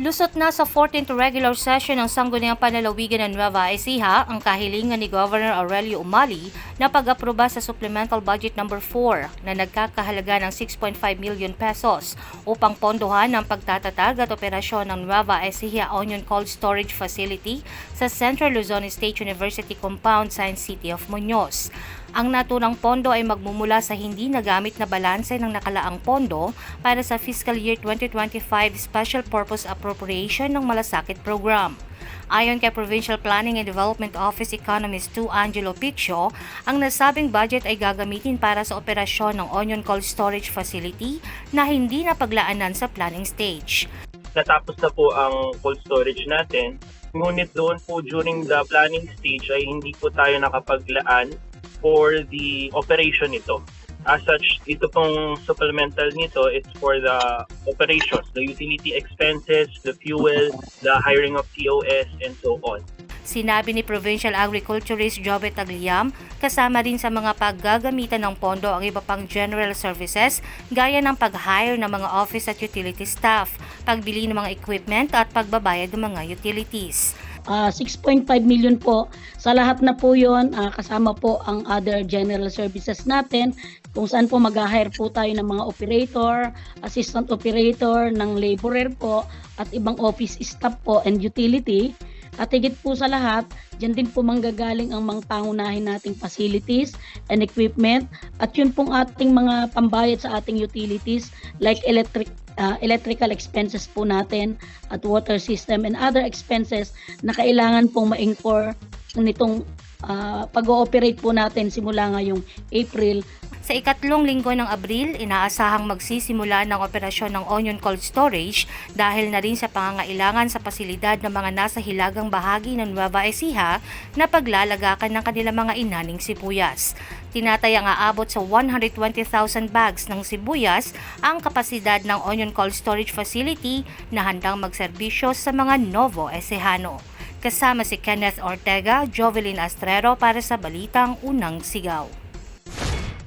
Lusot na sa 14th regular session ng Sangguniang Panalawigan ng Nueva Ecija ang kahilingan ni Governor Aurelio Umali na pag-aproba sa Supplemental Budget Number 4 na nagkakahalaga ng 6.5 million pesos upang pondohan ang pagtatatag at operasyon ng Nueva Ecija Onion Cold Storage Facility sa Central Luzon State University Compound, Science City of Muñoz. Ang naturang pondo ay magmumula sa hindi nagamit na balanse ng nakalaang pondo para sa fiscal year 2025 Special Purpose Appropriation ng Malasakit Program. Ayon kay Provincial Planning and Development Office Economist 2 Angelo Piccio, ang nasabing budget ay gagamitin para sa operasyon ng Onion Cold Storage Facility na hindi napaglaanan sa planning stage. natapos na po ang cold storage natin. Ngunit doon po during the planning stage ay hindi po tayo nakapaglaan for the operation nito. As such, ito pong supplemental nito, it's for the operations, the utility expenses, the fuel, the hiring of TOS, and so on. Sinabi ni Provincial Agriculturist Jobet Tagliam, kasama rin sa mga paggagamitan ng pondo ang iba pang general services gaya ng pag-hire ng mga office at utility staff, pagbili ng mga equipment at pagbabayad ng mga utilities. Ah, 6.5 million po. Sa lahat na po yon ah, kasama po ang other general services natin kung saan po mag-hire po tayo ng mga operator, assistant operator, ng laborer po at ibang office staff po and utility. At higit po sa lahat, dyan din po manggagaling ang mga pangunahin nating facilities and equipment at yun pong ating mga pambayad sa ating utilities like electric uh, electrical expenses po natin at water system and other expenses na kailangan pong ma-incur nitong uh, pag-ooperate po natin simula ngayong April Sa ikatlong linggo ng Abril, inaasahang magsisimula ng operasyon ng onion cold storage dahil na rin sa pangangailangan sa pasilidad ng mga nasa hilagang bahagi ng Nueva Ecija na paglalagakan ng kanilang mga inaning sibuyas. Tinatayang aabot sa 120,000 bags ng sibuyas ang kapasidad ng onion cold storage facility na handang magserbisyo sa mga Novo Ecijano. Kasama si Kenneth Ortega, Jovelyn Astrero para sa Balitang Unang Sigaw.